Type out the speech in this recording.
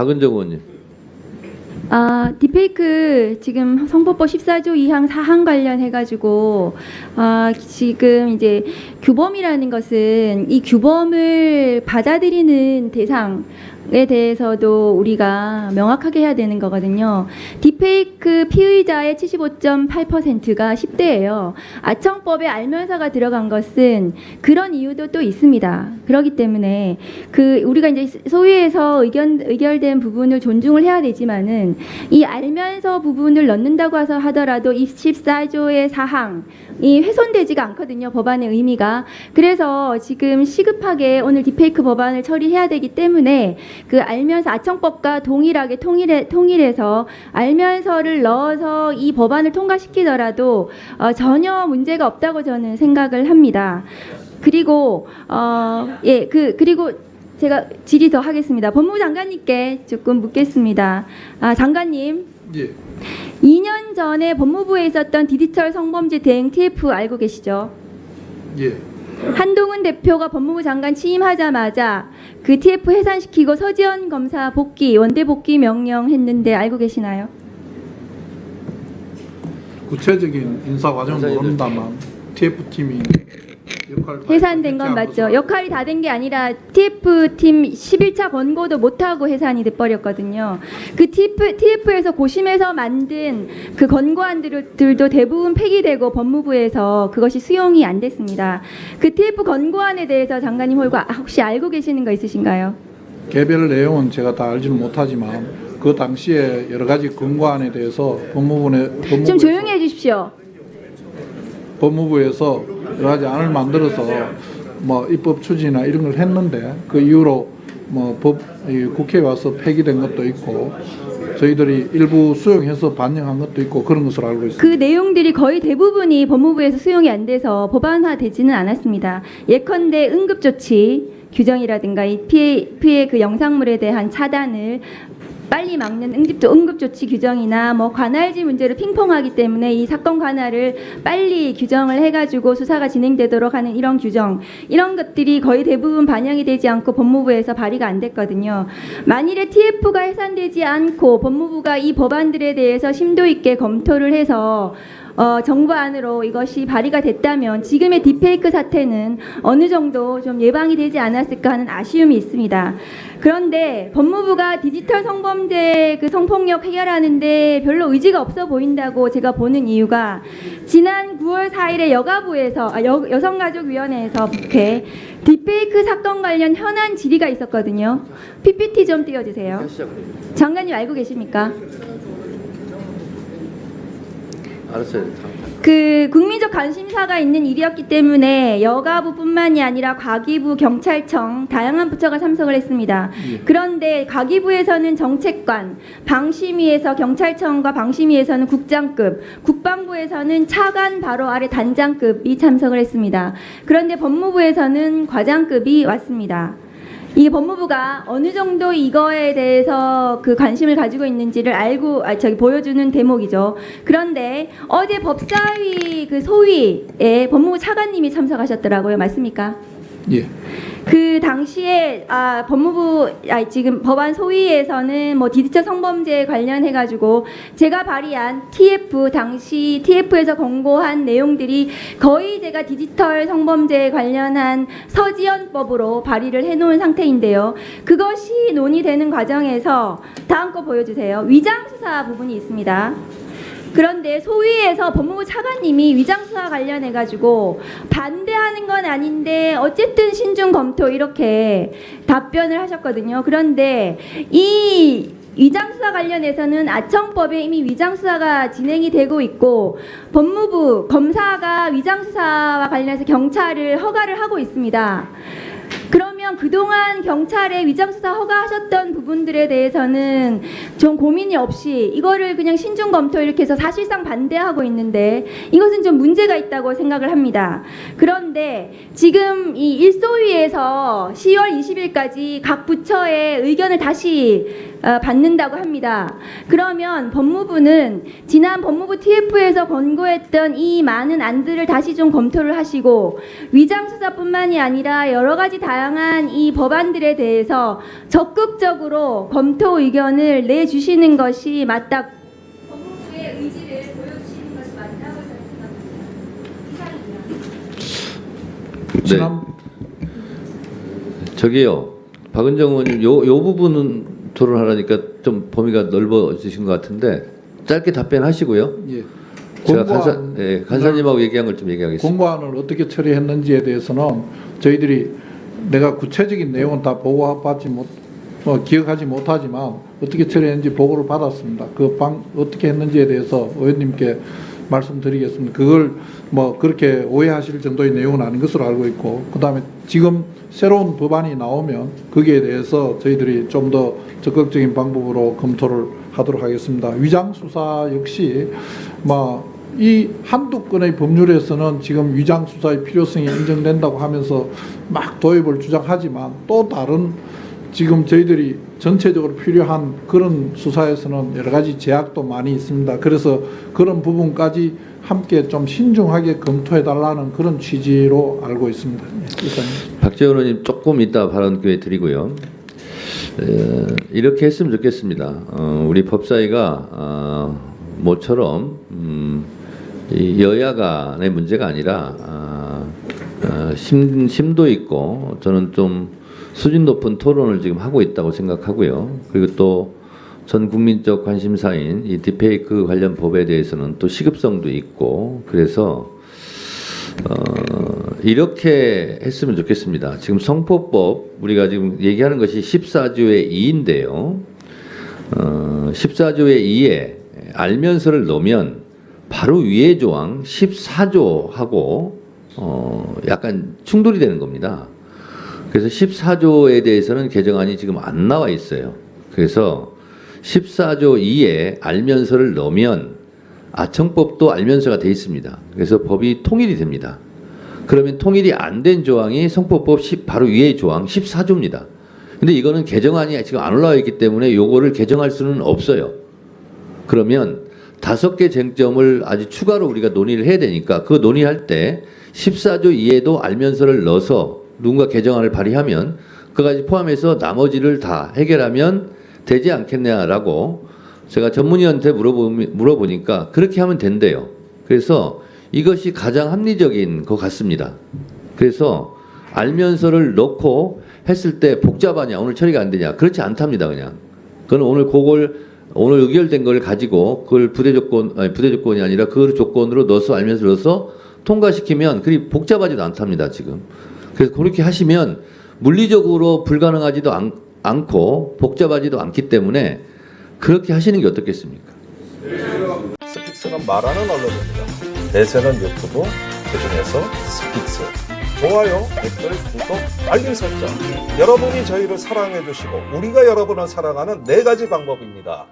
박은정 의원님. 아, 딥페이크 지금 선거법 14조 2항 4항 관련해 가지고 아, 지금 이제 규범이라는 것은 이 규범을 받아들이는 대상 에 대해서도 우리가 명확하게 해야 되는 거거든요. 딥페이크 피의자의 75.8%가 10대예요. 아청법에 알면서가 들어간 것은 그런 이유도 또 있습니다. 그렇기 때문에 그 우리가 이제 소위에서 의견 의결된 부분을 존중을 해야 되지만은 이 알면서 부분을 넣는다고 해서 하더라도 24조의 사항이 훼손되지가 않거든요. 법안의 의미가. 그래서 지금 시급하게 오늘 디페이크 법안을 처리해야 되기 때문에 그 알면서 아청법과 동일하게 통일해 통일해서 알면서를 넣어서 이 법안을 통과시키더라도 어, 전혀 문제가 없다고 저는 생각을 합니다. 그리고 어 예 그 그리고 제가 질의 더 하겠습니다. 법무부 장관님께 조금 묻겠습니다. 아 장관님 예. 2년 전에 법무부에 있었던 디지털 성범죄 대응 TF 알고 계시죠? 예. 한동훈 대표가 법무부 장관 취임하자마자 그 TF 해산시키고 서지현 검사 복귀 원대 복귀 명령했는데 알고 계시나요? 구체적인 인사 과정은. 모른다만 TF 팀이 역할을 해산된 건 맞죠. 역할이 다 된 게 아니라 TF 팀 11차 권고도 못 하고 해산이 돼 버렸거든요. 그 TF TF에서 고심해서 만든 그 권고안들도 대부분 폐기되고 법무부에서 그것이 수용이 안 됐습니다. 그 TF 권고안에 대해서 장관님 홀과 혹시 알고 계시는 거 있으신가요? 개별 내용은 제가 다 알지는 못하지만 그 당시에 여러 가지 근거안에 대해서 법무부에 법무부에서, 좀 조용히 해주십시오. 법무부에서 여러 가지 안을 만들어서 뭐 입법 추진이나 이런 걸 했는데 그 이후로 뭐 법 국회에 와서 폐기된 것도 있고 저희들이 일부 수용해서 반영한 것도 있고 그런 것으로 알고 있습니다. 그 내용들이 거의 대부분이 법무부에서 수용이 안 돼서 법안화되지는 않았습니다. 예컨대 응급조치 규정이라든가 이 피해 피해 그 영상물에 대한 차단을 빨리 막는 응급 응급조치 규정이나 뭐 관할지 문제를 핑퐁하기 때문에 이 사건 관할을 빨리 규정을 해가지고 수사가 진행되도록 하는 이런 규정 이런 것들이 거의 대부분 반영이 되지 않고 법무부에서 발의가 안 됐거든요. 만일에 TF가 해산되지 않고 법무부가 이 법안들에 대해서 심도 있게 검토를 해서 어, 정부 안으로 이것이 발의가 됐다면 지금의 딥페이크 사태는 어느 정도 좀 예방이 되지 않았을까 하는 아쉬움이 있습니다. 그런데 법무부가 디지털 성범죄 그 성폭력 해결하는데 별로 의지가 없어 보인다고 제가 보는 이유가 지난 9월 4일에 여가부에서 아, 여, 여성가족위원회에서 국회 딥페이크 사건 관련 현안 질의가 있었거든요. PPT 좀 띄워주세요. 장관님 알고 계십니까? 알았어요. 그 국민적 관심사가 있는 일이었기 때문에 여가부뿐만이 아니라 과기부, 경찰청 다양한 부처가 참석을 했습니다. 그런데 과기부에서는 정책관, 방심위에서 경찰청과 방심위에서는 국장급, 국방부에서는 차관 바로 아래 단장급이 참석을 했습니다. 그런데 법무부에서는 과장급이 왔습니다. 이 법무부가 어느 정도 이거에 대해서 그 관심을 가지고 있는지를 알고 아 저기 보여주는 대목이죠. 그런데 어제 법사위 그 소위에 법무부 차관님이 참석하셨더라고요. 맞습니까? 예. 그 당시에 아 법무부 아 지금 법안 소위에서는 뭐 디지털 성범죄 관련해 가지고 제가 발의한 TF 당시 TF에서 권고한 내용들이 거의 제가 디지털 성범죄 관련한 서지연법으로 발의를 해 놓은 상태인데요. 그것이 논의되는 과정에서 다음 거 보여주세요. 위장 수사 부분이 있습니다. 그런데 소위에서 법무부 차관님이 위장수사 관련해 가지고 반대하는 건 아닌데 어쨌든 신중 검토 이렇게 답변을 하셨거든요. 그런데 이 위장수사 관련해서는 아청법에 이미 위장수사가 진행이 되고 있고 법무부 검사가 위장수사와 관련해서 경찰을 허가를 하고 있습니다. 그 러면 그동안 경찰에 위장수사 허가하셨던 부분들에 대해서는 좀 고민이 없이 이거를 그냥 신중 검토 이렇게 해서 사실상 반대하고 있는데 이것은 좀 문제가 있다고 생각을 합니다. 그런데 지금 이 일소위에서 10월 20일까지 각 부처의 의견을 다시 어, 받는다고 합니다. 그러면 법무부는 지난 법무부 TF에서 권고했던 이 많은 안들을 다시 좀 검토를 하시고 위장 수사뿐만이 아니라 여러 가지 다양한 관련한 이 법안들에 대해서 적극적으로 검토 의견을 내주시는 것이 맞다. 법무부의 의지를 보여주시는 것이 맞다고 생각합니다. 이상입니다. 지난 저기요, 박은정 의원님, 요, 요 부분은 토론하라니까 좀 범위가 넓어지신 것 같은데 짧게 답변하시고요. 예. 제가 간사, 예, 간사님하고 얘기한 걸 좀 얘기하겠습니다. 공고안을 어떻게 처리했는지에 대해서는 저희들이 내가 구체적인 내용은 다 보고받지 못, 어, 기억하지 못하지만 어떻게 처리했는지 보고를 받았습니다. 그 방 어떻게 했는지에 대해서 의원님께 말씀드리겠습니다. 그걸 뭐 그렇게 오해하실 정도의 내용은 아닌 것으로 알고 있고 그 다음에 지금 새로운 법안이 나오면 거기에 대해서 저희들이 좀 더 적극적인 방법으로 검토를 하도록 하겠습니다. 위장 수사 역시 뭐 이 한두 건의 법률에서는 지금 위장 수사의 필요성이 인정된다고 하면서 막 도입을 주장하지만 또 다른 지금 저희들이 전체적으로 필요한 그런 수사에서는 여러 가지 제약도 많이 있습니다. 그래서 그런 부분까지 함께 좀 신중하게 검토해 달라는 그런 취지로 알고 있습니다. 예. 박재원 의원님 조금 이따 발언 기회 드리고요. 에, 이렇게 했으면 좋겠습니다. 어, 우리 법사위가 어, 모처럼 음, 이 여야 간의 문제가 아니라 아, 어, 심, 심도 있고 저는 좀 수준 높은 토론을 지금 하고 있다고 생각하고요. 그리고 또 전 국민적 관심사인 이 디페이크 관련 법에 대해서는 또 시급성도 있고 그래서 어, 이렇게 했으면 좋겠습니다. 지금 성포법 우리가 지금 얘기하는 것이 14조의 2인데요. 어, 14조의 2에 알면서를 넣으면 바로 위에 조항 14조하고 어, 약간 충돌이 되는 겁니다. 그래서 14조에 대해서는 개정안이 지금 안 나와 있어요. 그래서 14조 2에 알면서를 넣으면 아청법도 알면서가 돼 있습니다. 그래서 법이 통일이 됩니다. 그러면 통일이 안 된 조항이 성법법 10 바로 위의 조항 14조입니다. 근데 이거는 개정안이 지금 안 올라와 있기 때문에 요거를 개정할 수는 없어요. 그러면 다섯 개 쟁점을 아주 추가로 우리가 논의를 해야 되니까 그 논의할 때 14조 이에도 알면서를 넣어서 누군가 개정안을 발의하면 그까지 포함해서 나머지를 다 해결하면 되지 않겠냐라고 제가 전문의한테 물어보, 물어보니까 그렇게 하면 된대요. 그래서 이것이 가장 합리적인 것 같습니다. 그래서 알면서를 넣고 했을 때 복잡하냐 오늘 처리가 안 되냐 그렇지 않답니다 그냥 그건 오늘 그걸 오늘 의결된 걸 가지고 그걸 부대 조건 아니 부대 조건이 아니라 그 조건으로 넣어서 알면서 넣어서 통과시키면 그리 복잡하지도 않답니다 지금 그래서 그렇게 하시면 물리적으로 불가능하지도 않, 않고 복잡하지도 않기 때문에 그렇게 하시는 게 어떻겠습니까? 스픽스는 말하는 언론입니다. 대세는 유튜브, 그중에서 스픽스. 좋아요, 댓글, 구독, 알림 설정. 여러분이 저희를 사랑해 주시고 우리가 여러분을 사랑하는 네 가지 방법입니다.